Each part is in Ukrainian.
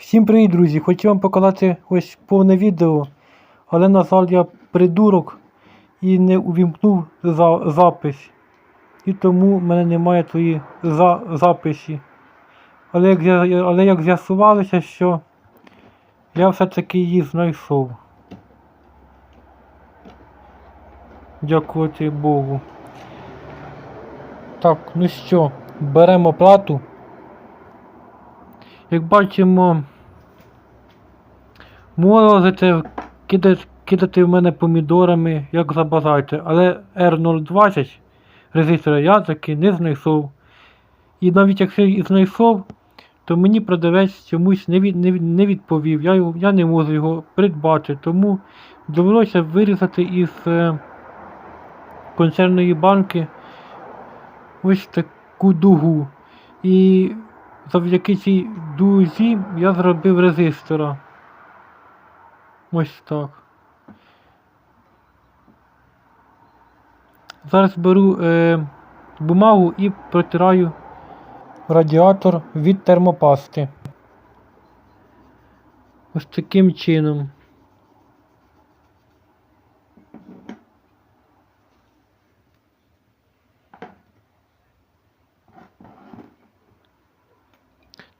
Всім привіт, друзі! Хочу вам показати ось повне відео, але на жаль я придурок і не увімкнув за запис. І тому в мене немає тої за записі. Але як, але як з'ясувалося, що я все-таки її знайшов. Дякувати Богу. Так, ну що, беремо плату. Як бачимо, морозите, кидати, в мене помідорами, як забажаєте, але R020 резистора я таки не знайшов. І навіть якщо і знайшов, то мені продавець чомусь не, від, не, не відповів. Я, я не можу його придбати, тому довелося вирізати із е, консервної банки ось таку дугу. І завдяки цій дузі я зробив резистора. Ось так. Зараз беру е, бумагу і протираю радіатор від термопасти. Ось таким чином.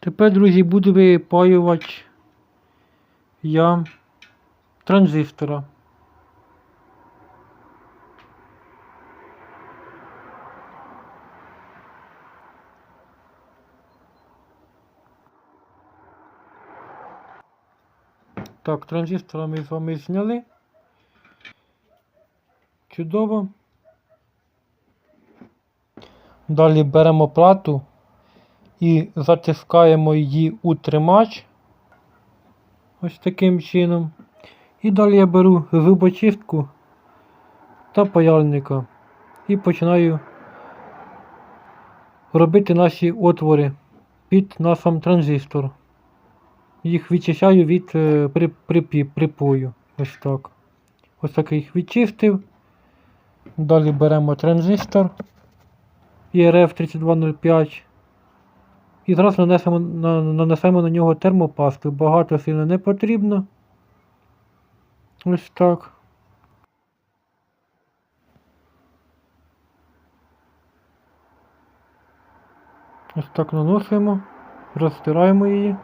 Тепер, друзі, буду випаювати я транзистора. Так, транзистора ми з вами зняли. Чудово. Далі беремо плату і затискаємо її у тримач. Ось таким чином. І далі я беру зубочистку та паяльника і починаю робити наші отвори під наш транзистор. Їх відчищаю від е, припою. Ось так. Ось так їх відчистив. Далі беремо транзистор ERF 3205 і зараз нанесемо на, нанесемо на нього термопасту. Багато сильно не потрібно. Ось так. Ось так наносимо, розтираємо її.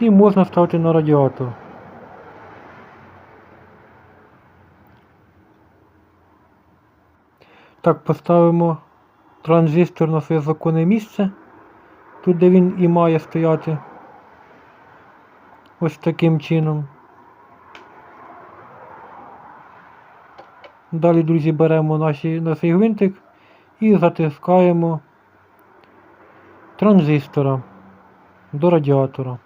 І можна ставити на радіатор. Так, поставимо транзистор на своє законне місце. Тут, де він і має стояти. Ось таким чином. Далі, друзі, беремо наші, наш гвинтик і затискаємо транзистора до радіатора.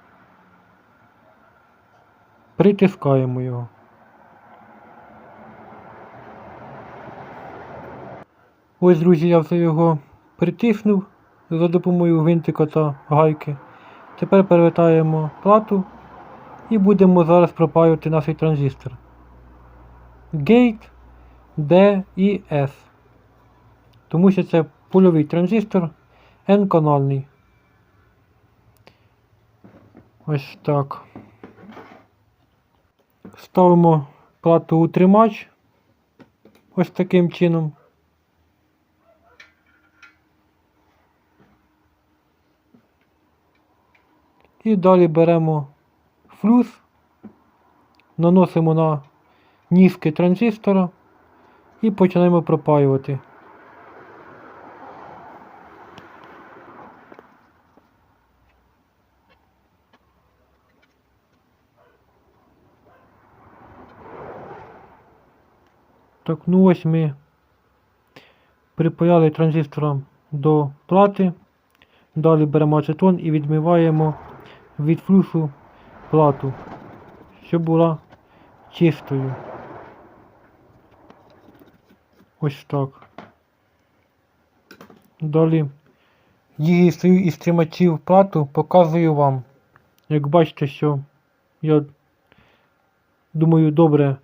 Притискаємо його. Ось, друзі, я вже його притиснув за допомогою гвинтика та гайки. Тепер перевертаємо плату і будемо зараз пропаювати наш транзистор. Gate D і S. Тому що це пульовий транзистор N-канальний. Ось так. Ставимо плату у тримач. Ось таким чином. І далі беремо флюс, наносимо на ніжки транзистора і починаємо пропаювати. Так, ну ось ми припаяли транзистором до плати. Далі беремо ацетон і відмиваємо від флюсу плату, щоб була чистою. Ось так. Далі її стою із тримачів плату показую вам. Як бачите, що я думаю добре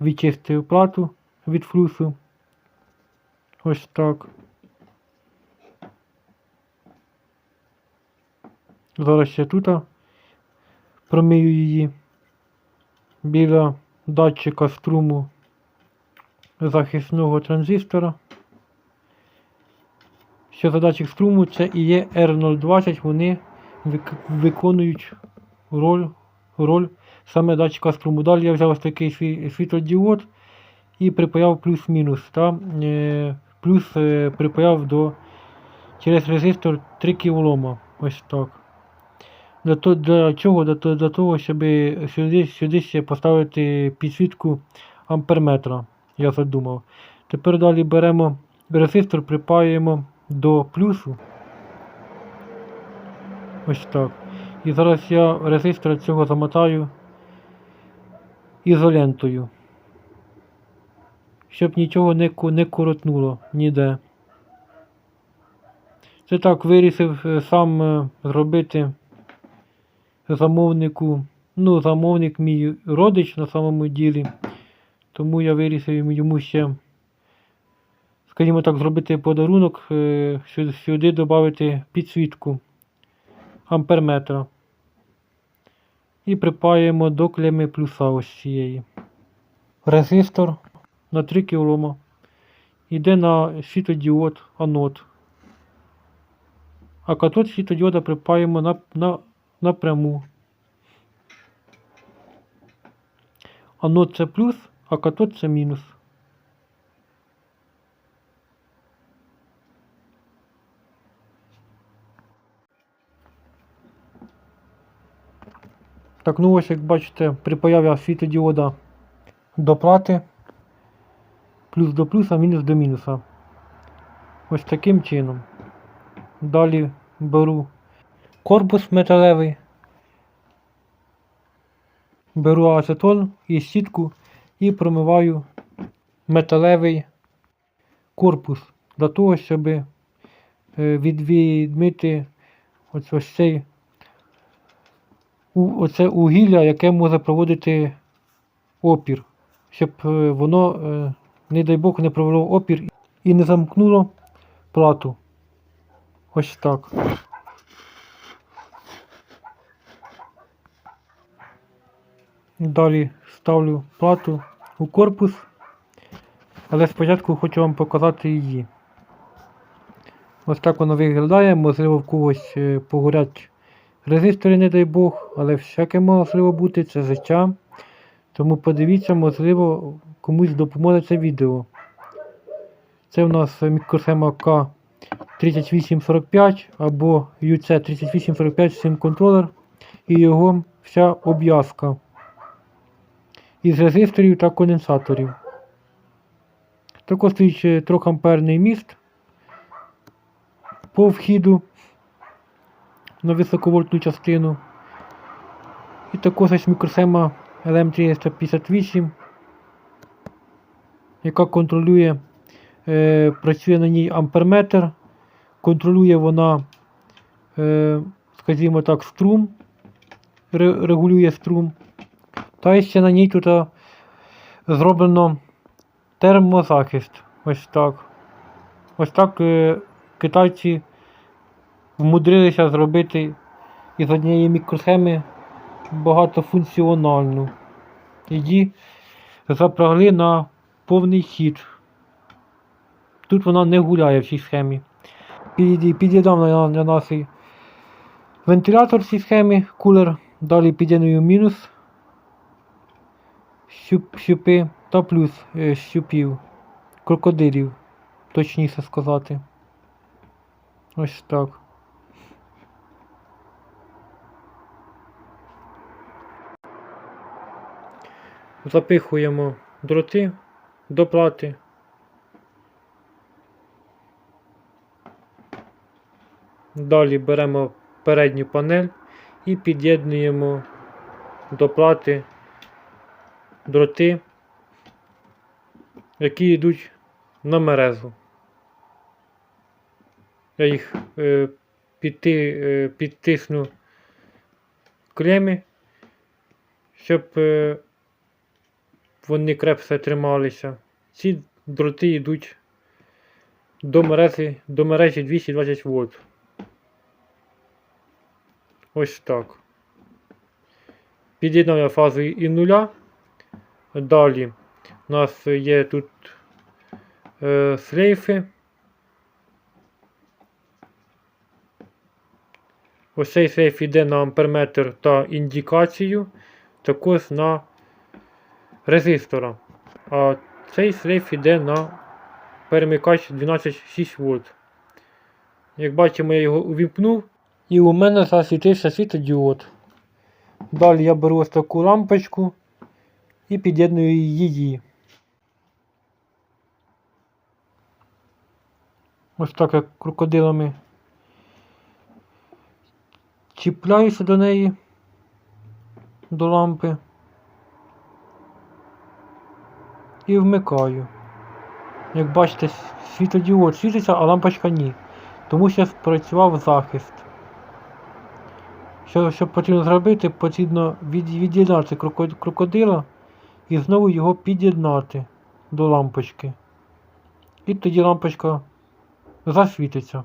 відчистив плату від флюсу. Ось так. Зараз ще тут промию її біля датчика струму захисного транзистора. Що за датчик струму це і є R020, вони вик- виконують роль, роль саме датчика струму. Далі я взяв ось такий світлодіод і припаяв плюс-мінус. Е, плюс е, припаяв до через резистор 3 кОм. Ось так. Для, то, чого? Для, для того, щоб сюди, сюди ще поставити підсвітку амперметра. Я задумав. Тепер далі беремо резистор, припаюємо до плюсу. Ось так. І зараз я резистор цього замотаю ізолентою. Щоб нічого не, не коротнуло ніде. Це так вирішив е, сам е, зробити замовнику. Ну, замовник мій родич на самому ділі. Тому я вирішив йому- ще, скажімо так, зробити подарунок, е, сюди додати підсвітку амперметра. І припаємо до клеми плюса ось цієї. Резистор на 3 кОм. Іде на світодіод анод. А катод світодіода припаємо на, на, напряму. Анод це плюс, а катод це мінус. Так, ну ось як бачите, припаяв я світодіода до плати. Плюс до плюса, мінус до мінуса. Ось таким чином. Далі беру корпус металевий. Беру ацетон і сітку і промиваю металевий корпус для того, щоб е, відмити ось, ось цей оце угілля, яке може проводити опір, щоб е, воно, е, не дай Бог, не провело опір і не замкнуло плату. Ось так. Далі ставлю плату у корпус, але спочатку хочу вам показати її. Ось так воно виглядає, можливо в когось е, погорять резистори, не дай Бог, але всяке можливо бути, це життя. Тому подивіться, можливо, комусь допоможе це відео. Це в нас мікросхема К3845 або UC3845 SIM контролер і його вся обв'язка із резисторів та конденсаторів. Також стоїть е, 3 амперний міст по вхіду на високовольтну частину. І також ось мікросхема LM358, яка контролює, е, працює на ній амперметр, контролює вона, е, скажімо так, струм, регулює струм. Та ще на ній тут зроблено термозахист. Ось так. Ось так е, китайці вмудрилися зробити із однієї мікросхеми багатофункціональну. Її запрягли на повний хід. Тут вона не гуляє в цій схемі. Під'єднав на, на нас вентилятор в цій схемі, кулер, далі під'єдную мінус щуп, щупи та плюс е, щупів, крокодилів, точніше сказати. Ось так. Запихуємо дроти до плати. Далі беремо передню панель і під'єднуємо до плати дроти, які йдуть на мерезу. Я їх е, підти, е, підтисну клеми, щоб е, вони крепше трималися. ці дроти йдуть до мережі, до мережі 220 вольт. Ось так. Під'єднав я фазу і нуля. Далі у нас є тут е, шлейфи. Ось цей шлейф йде на амперметр та індикацію, також на резистора. А цей шлейф йде на перемикач 12,6 вольт. Як бачимо, я його увімкнув, і у мене засвітився світодіод. Далі я беру ось таку лампочку і під'єдную її. Ось так як крокодилами чіпляюся до неї, до лампи і вмикаю. Як бачите, світодіод світиться, а лампочка ні. Тому що спрацював захист. Що, що потрібно зробити, потрібно від, від'єднати кроко- крокодила і знову його під'єднати до лампочки. І тоді лампочка засвітиться.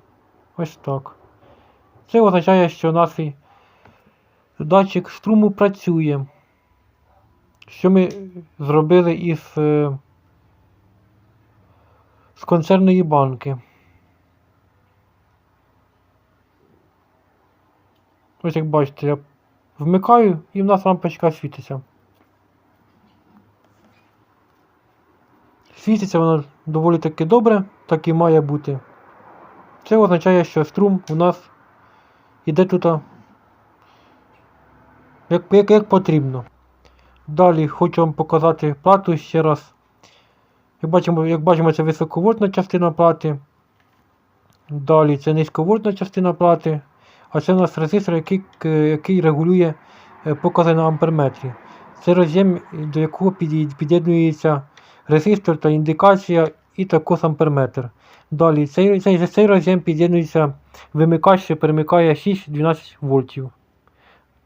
Ось так. Це означає, що наш датчик струму працює. Що ми зробили із, е, з концерної банки. Ось як бачите, я вмикаю і в нас лампочка світиться. Світиться вона доволі таки добре, так і має бути. Це означає, що струм у нас іде тут як, як, як потрібно. Далі хочу вам показати плату ще раз. Як бачимо, як бачимо, це високовольтна частина плати. Далі це низьковольтна частина плати. А це у нас резистор, який, який регулює е, покази на амперметрі. Це роз'єм, до якого під'єд- під'єднується резистор та індикація і також амперметр. Далі цей, цей, цей роз'єм під'єднується вимикач, що перемикає 6-12 вольтів.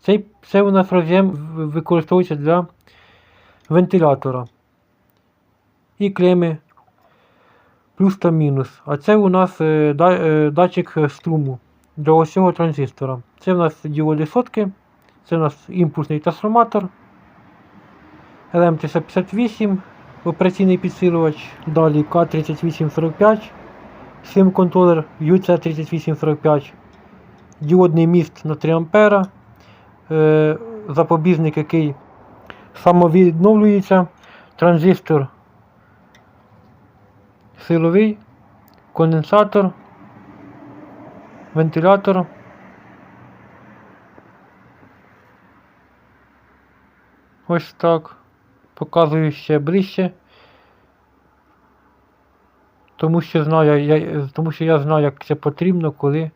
Цей, це у нас роз'єм використовується для вентилятора. І клеми плюс та мінус. А це у нас е, да, е, датчик струму для ось цього транзистора. Це у нас діоди сотки, це у нас імпульсний трансформатор. LM358, операційний підсилювач, далі К3845, сим контролер UC3845, діодний міст на 3 А, е, запобіжник, який самовідновлюється, транзистор силовий, конденсатор, вентилятор. Ось так. Показую ще ближче. Тому що знаю, я, тому що я знаю, як це потрібно, коли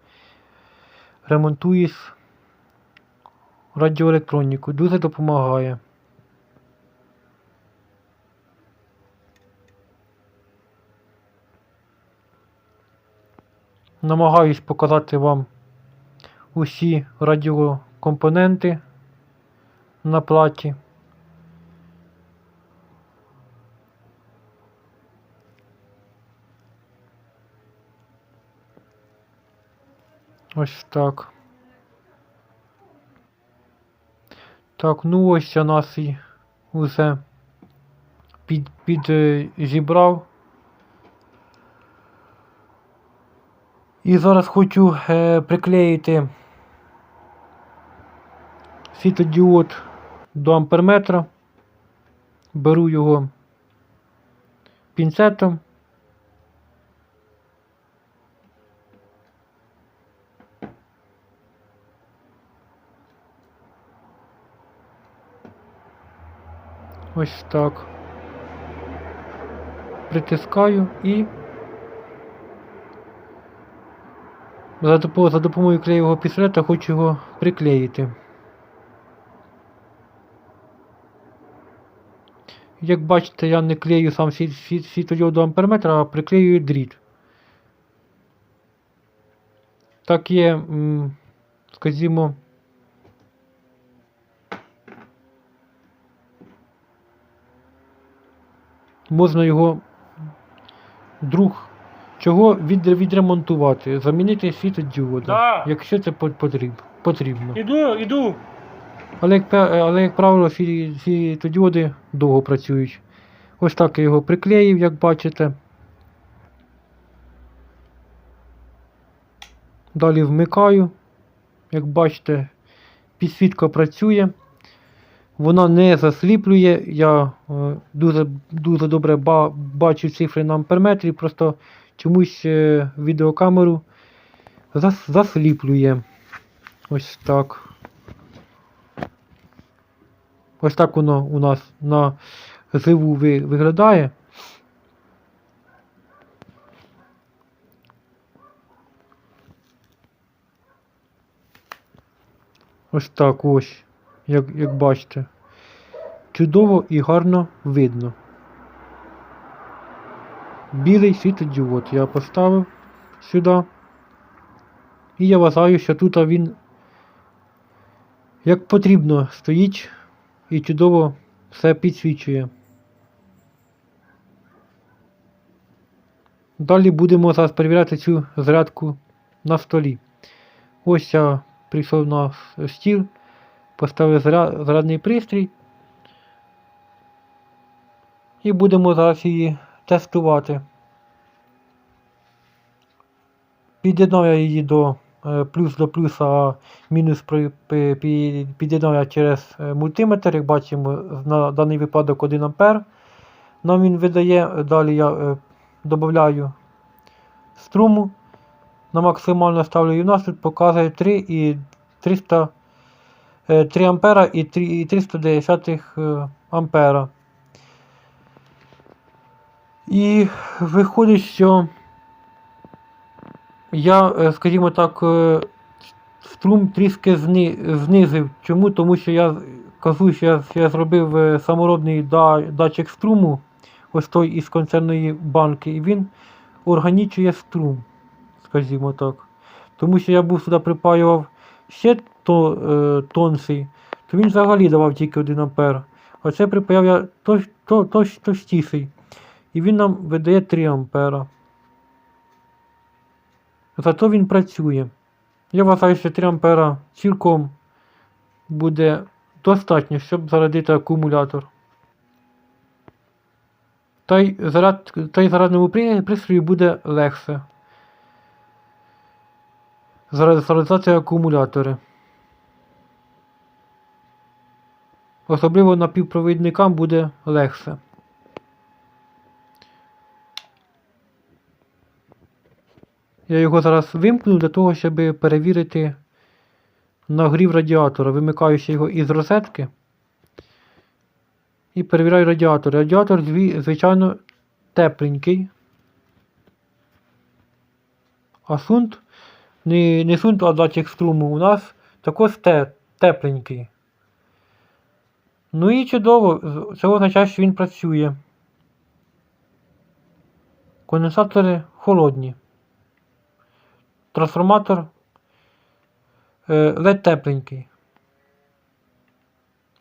ремонтуєш радіоелектроніку. Дуже допомагає. Намагаюсь показати вам усі радіокомпоненти на платі. Ось так. Так, ну ось я нас і усе під, під е, зібрав. І зараз хочу е, приклеїти світодіод до амперметра. Беру його пінцетом. Ось так. Притискаю і за допомогою, клеєвого пістолета хочу його приклеїти. Як бачите, я не клею сам світ- світ- світодіод до амперметра, а приклеюю дріт. Так є, скажімо, можна його друг, чого від, відремонтувати, замінити світодіоди, Да. якщо це по- потріб, потрібно. Іду, іду. Але як, пе- але, як правило, всі, всі діоди довго працюють. Ось так я його приклеїв, як бачите. Далі вмикаю. Як бачите, підсвітка працює. Вона не засліплює. Я е, дуже, дуже добре ба- бачу цифри на амперметрі, просто чомусь е, відеокамеру зас- засліплює. Ось так. Ось так воно у нас на живу ви- виглядає. Ось так ось, як, як бачите. Чудово і гарно видно. Білий світодіод я поставив сюди. І я вважаю, що тут він як потрібно стоїть і чудово все підсвічує. Далі будемо зараз перевіряти цю зарядку на столі. Ось я прийшов на стіл, поставив заря- зарядний пристрій. І будемо зараз її тестувати. Під'єднав я її до е, плюс до плюса, мінус під'єднав я через е, мультиметр. Як бачимо, на даний випадок 1 А. Нам він видає. Далі я е, додаю струму. На максимально ставлю і в нас тут показує 3 і 300 е, 3 ампера і 3 і 310 е, ампера. І виходить, що я, е, скажімо так, е, струм трішки знизив. Чому? Тому що я кажу, що я, що я зробив е, саморобний датчик струму, ось той із концерної банки, і він органічує струм, скажімо так. Тому що я був сюди припаював ще то, тонший, то він взагалі давав тільки 1 ампер. А це припаяв я точ, то, точ, товстіший. І він нам видає 3 ампера. Зато він працює. Я вважаю, що 3 ампера цілком буде достатньо, щоб зарядити акумулятор. Та й, заряд, та й зарядному пристрою буде легше. Заряд- Заряджати акумулятори. Особливо напівпровідникам буде легше. Я його зараз вимкну для того, щоб перевірити нагрів радіатора. Вимикаю ще його із розетки. І перевіряю радіатор. Радіатор, звичайно, тепленький. А сунт, не, не сунт, а датчик струму у нас також те, тепленький. Ну і чудово, це означає, що він працює. Конденсатори холодні. Трансформатор е, ледь тепленький.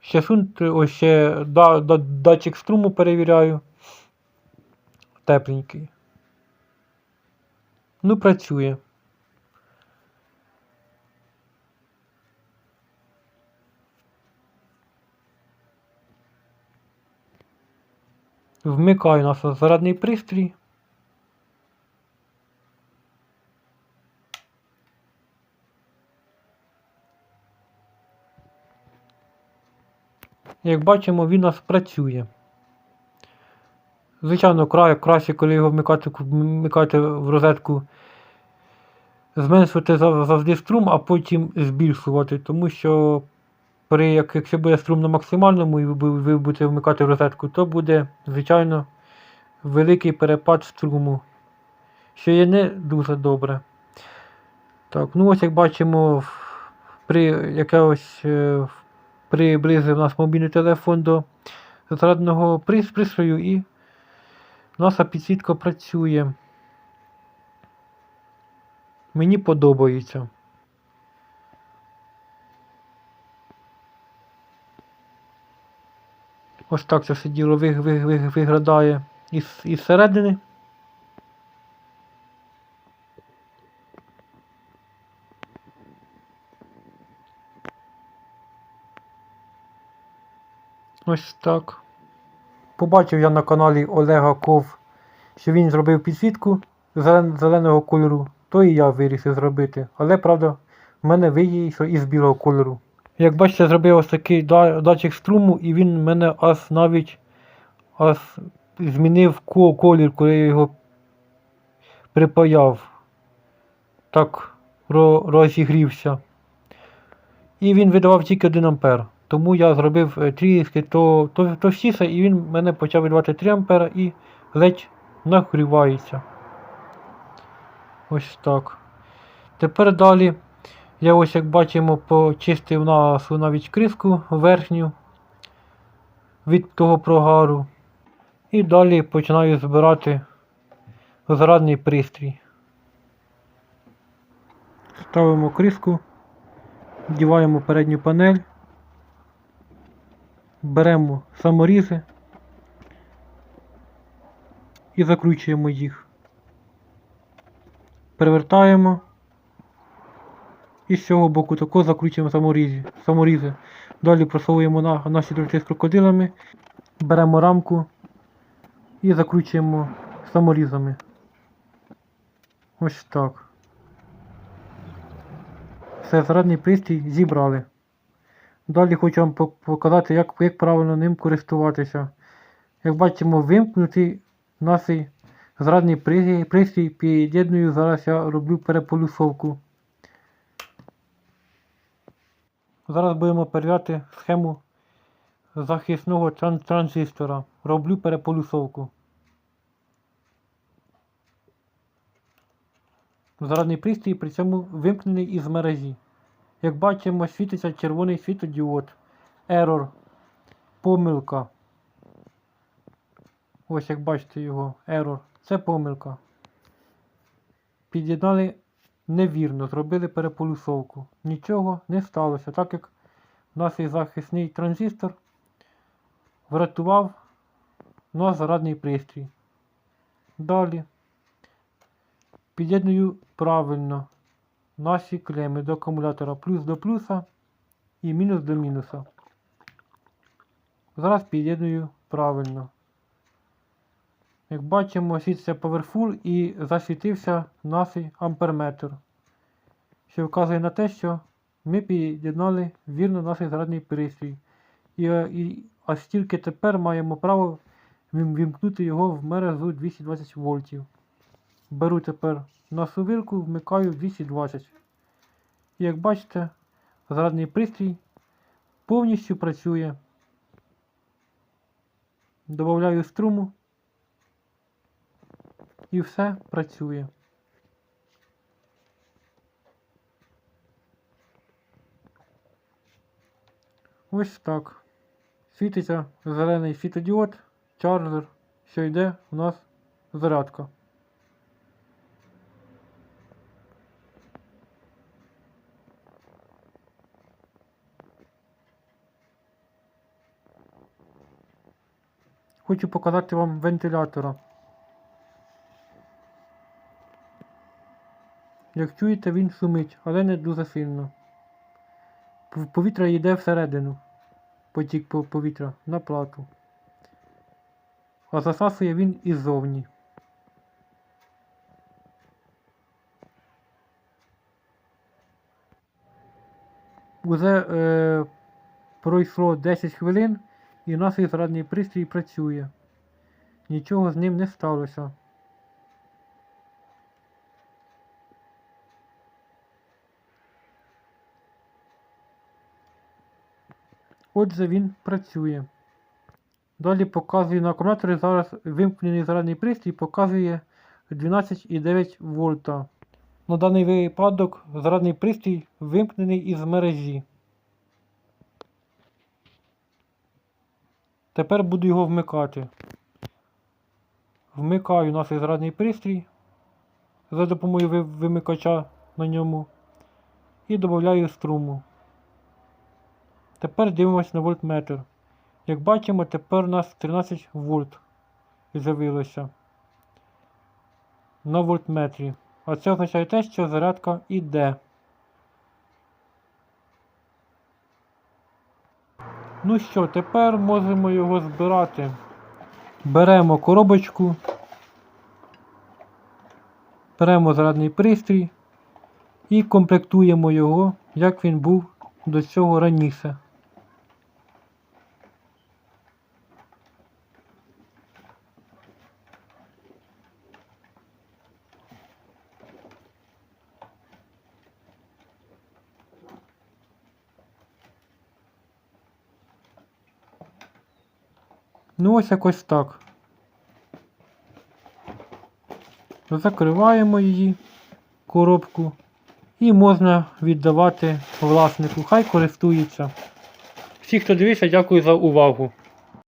Ще сунт, ось ще да, да, датчик струму перевіряю. Тепленький. Ну, працює. Вмикаю наш зарядний пристрій. Як бачимо, він у нас працює. Звичайно, кра- краще, коли його вмикати, вмикати в розетку, зменшувати завжди струм, а потім збільшувати. Тому що при, як, якщо буде струм на максимальному і ви, ви будете вмикати в розетку, то буде, звичайно, великий перепад струму, що є не дуже добре. Так, ну ось як бачимо, при якогось е, приблизив наш мобільний телефон до зарядного пристрою і наша підсвітка працює. Мені подобається. Ось так це все діло ви- ви- ви- виглядає із, із середини. Ось так. Побачив я на каналі Олега Ков, що він зробив підсвітку зелен- зеленого кольору, то і я вирішив зробити. Але правда, в мене вийшло із білого кольору. Як бачите, зробив ось такий датчик струму, і він мене аж навіть аж змінив колір, коли я його припаяв. Так розігрівся. І він видавав тільки 1 ампер. Тому я зробив е, трішки то, то, товстіше, і він мене почав видавати 3 ампера і ледь нагрівається. Ось так. Тепер далі я ось як бачимо почистив нашу навіть криску верхню від того прогару. І далі починаю збирати зарядний пристрій. Ставимо криску, вдіваємо передню панель, беремо саморізи і закручуємо їх. Перевертаємо і з цього боку тако закручуємо саморізи. саморізи. Далі просовуємо на наші дроти з крокодилами, беремо рамку і закручуємо саморізами. Ось так. Все, зарядний пристрій зібрали. Далі хочу вам показати, як, як правильно ним користуватися. Як бачимо, вимкнутий наш зарядний пристрій, під'єдную. Зараз я роблю переполюсовку. Зараз будемо перевіряти схему захисного тран- транзистора. Роблю переполюсовку. Зарядний пристрій при цьому вимкнений із мережі. Як бачимо, світиться червоний світодіод. Error. Помилка. Ось як бачите його. Error. Це помилка. Під'єднали невірно, зробили переполюсовку. Нічого не сталося, так як наш захисний транзистор врятував наш зарядний пристрій. Далі. Під'єдную правильно наші клеми до акумулятора плюс до плюса і мінус до мінуса. Зараз під'єдную правильно. Як бачимо, світиться Powerful і засвітився наш амперметр, що вказує на те, що ми під'єднали вірно наш зарядний пристрій. І, і, а стільки тепер маємо право вім- вімкнути його в мережу 220 вольтів. Беру тепер нашу вилку, вмикаю 220. Як бачите, зарядний пристрій повністю працює. Добавляю струму. І все працює. Ось так. Світиться зелений світодіод, чарджер, що йде у нас зарядка. Хочу показати вам вентилятора. Як чуєте, він шумить, але не дуже сильно. Повітря йде всередину. Потік повітря на плату. А засасує він іззовні. Уже е, пройшло 10 хвилин і наш зарядний пристрій працює. Нічого з ним не сталося. Отже, він працює. Далі показує на акумуляторі зараз вимкнений зарядний пристрій показує 12,9 вольта. На даний випадок зарядний пристрій вимкнений із мережі. Тепер буду його вмикати. Вмикаю наш зарядний пристрій за допомогою вимикача на ньому і додаю струму. Тепер дивимося на вольтметр. Як бачимо, тепер у нас 13 вольт з'явилося на вольтметрі. А це означає те, що зарядка йде. Ну що, тепер можемо його збирати. Беремо коробочку. Беремо зарядний пристрій і комплектуємо його, як він був до цього раніше. Ну ось якось так. Закриваємо її коробку і можна віддавати власнику. Хай користується. Всі, хто дивився, дякую за увагу.